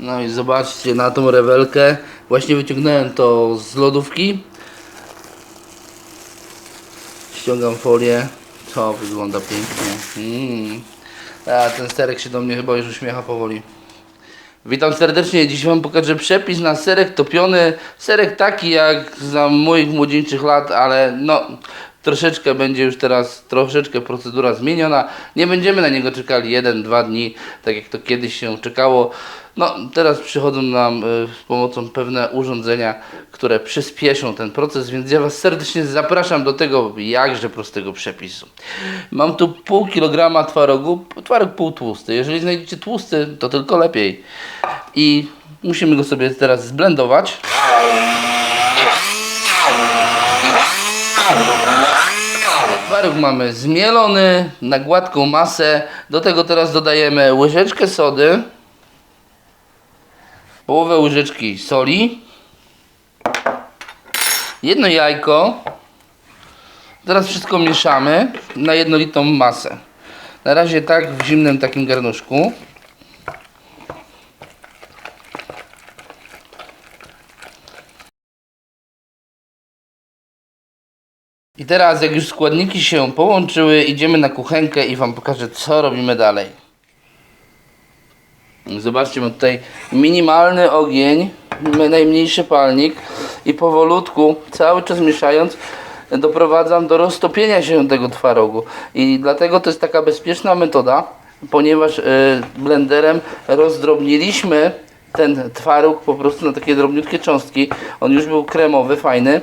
No i zobaczcie na tą rewelkę. Właśnie wyciągnąłem to z lodówki. Ściągam folię. To wygląda pięknie. Mm. A ten serek się do mnie chyba już uśmiecha powoli. Witam serdecznie. Dziś Wam pokażę przepis na serek topiony. Serek taki jak za moich młodzieńczych lat, ale no troszeczkę będzie już teraz troszeczkę procedura zmieniona. Nie będziemy na niego czekali 1-2 dni, tak jak to kiedyś się czekało. No teraz przychodzą nam y, z pomocą pewne urządzenia, które przyspieszą ten proces, więc ja Was serdecznie zapraszam do tego jakże prostego przepisu. Mam tu pół kilograma twarogu, twaróg półtłusty. Jeżeli znajdziecie tłusty, to tylko lepiej. I musimy go sobie teraz zblendować. Twaróg mamy zmielony na gładką masę. Do tego teraz dodajemy łyżeczkę sody, połowę łyżeczki soli, jedno jajko. Teraz wszystko mieszamy na jednolitą masę. Na razie tak w zimnym takim garnuszku. I teraz jak już składniki się połączyły, idziemy na kuchenkę i Wam pokażę co robimy dalej. Zobaczcie, mam tutaj minimalny ogień, najmniejszy palnik i powolutku, cały czas mieszając, doprowadzam do roztopienia się tego twarogu. I dlatego to jest taka bezpieczna metoda, ponieważ y, blenderem rozdrobniliśmy ten twaróg po prostu na takie drobniutkie cząstki. On już był kremowy, fajny.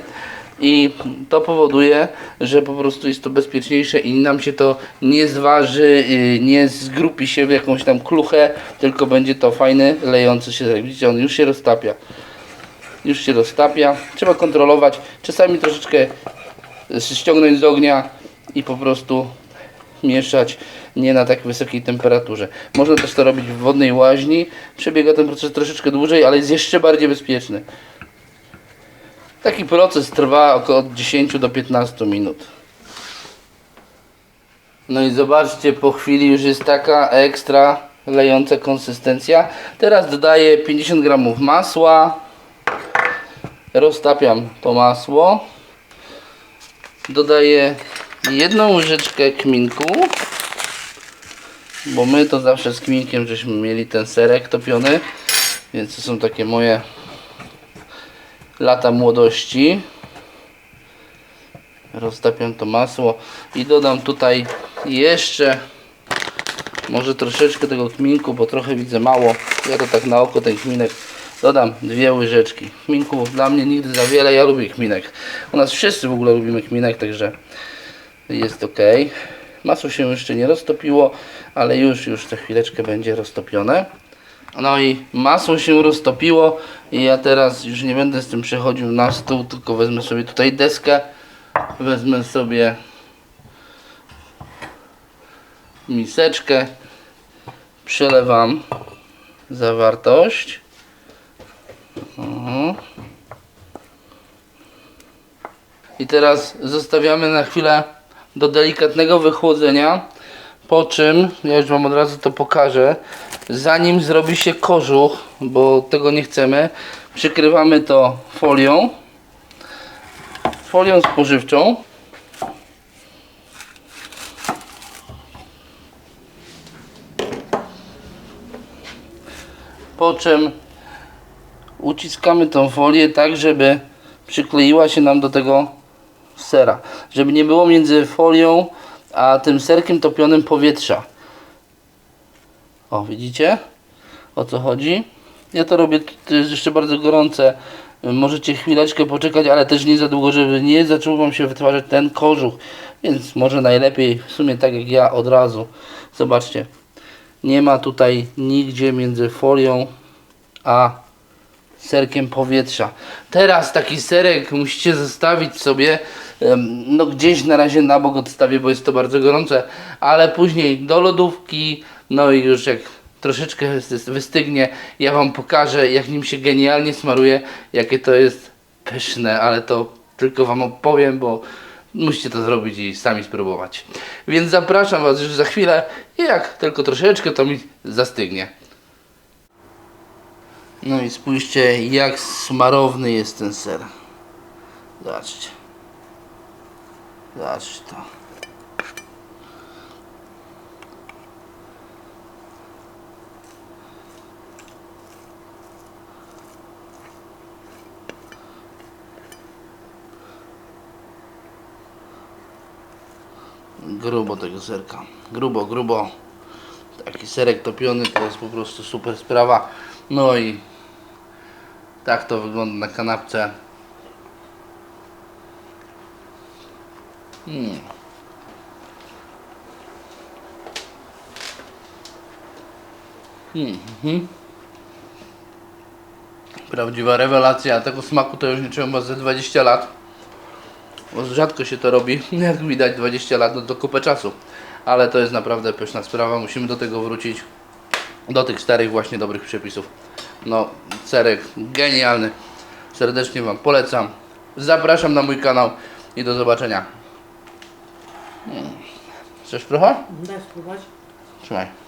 I to powoduje, że po prostu jest to bezpieczniejsze i nam się to nie zważy, yy, nie zgrupi się w jakąś tam kluchę, tylko będzie to fajny, lejący się serek. Widzicie, on już się roztapia. Już się roztapia. Trzeba kontrolować. Czasami troszeczkę ściągnąć z ognia i po prostu mieszać nie na tak wysokiej temperaturze. Można też to robić w wodnej łaźni. Przebiega ten proces troszeczkę dłużej, ale jest jeszcze bardziej bezpieczny. Taki proces trwa około od 10 do 15 minut. No i zobaczcie, po chwili już jest taka ekstra lejąca konsystencja. Teraz dodaję 50 gramów masła. Roztapiam to masło. Dodaję jedną łyżeczkę kminku. Bo my to zawsze z kminkiem żeśmy mieli ten serek topiony. Więc to są takie moje lata młodości. Roztapiam to masło i dodam tutaj jeszcze może troszeczkę tego kminku, bo trochę widzę mało. Ja to tak na oko ten kminek dodam dwie łyżeczki. Kminku dla mnie nigdy za wiele, ja lubię kminek. U nas wszyscy w ogóle lubimy kminek, także jest ok. Masło się jeszcze nie roztopiło, ale już, już za chwileczkę będzie roztopione. No i masło się roztopiło i ja teraz już nie będę z tym przechodził na stół, tylko wezmę sobie tutaj deskę, wezmę sobie miseczkę, przelewam zawartość. I teraz zostawiamy na chwilę do delikatnego wychłodzenia. Po czym, ja już Wam od razu to pokażę, zanim zrobi się kożuch, bo tego nie chcemy, przykrywamy to folią, folią spożywczą. Po czym uciskamy tą folię tak, żeby przykleiła się nam do tego sera. Żeby nie było między folią a tym serkiem topionym powietrza. O, widzicie? O co chodzi? Ja to robię, to jest jeszcze bardzo gorące. Możecie chwileczkę poczekać, ale też nie za długo, żeby nie zaczął Wam się wytwarzać ten kożuch. Więc może najlepiej w sumie tak jak ja od razu. Zobaczcie. Nie ma tutaj nigdzie między folią a serkiem powietrza. Teraz taki serek musicie zostawić sobie no gdzieś na razie na bok odstawię, bo jest to bardzo gorące, ale później do lodówki, no i już jak troszeczkę wys- wystygnie, ja Wam pokażę jak nim się genialnie smaruje, jakie to jest pyszne, ale to tylko Wam opowiem, bo musicie to zrobić i sami spróbować. Więc zapraszam Was już za chwilę i jak tylko troszeczkę to mi zastygnie. No i spójrzcie, jak smarowny jest ten ser. Zobaczcie. Zobaczcie to. Grubo tego serka. Grubo, grubo. Taki serek topiony to jest po prostu super sprawa. No i tak to wygląda na kanapce. Mm. Mhm. Prawdziwa rewelacja. Tego smaku to już nie czułem ze 20 lat. Bo rzadko się to robi. Jak widać 20 lat no to kupę czasu. Ale to jest naprawdę pyszna sprawa. Musimy do tego wrócić. Do tych starych właśnie dobrych przepisów. No, serek genialny. Serdecznie Wam polecam. Zapraszam na mój kanał i do zobaczenia. Mm. Chcesz trochę? Daj spróbować. Trzymaj.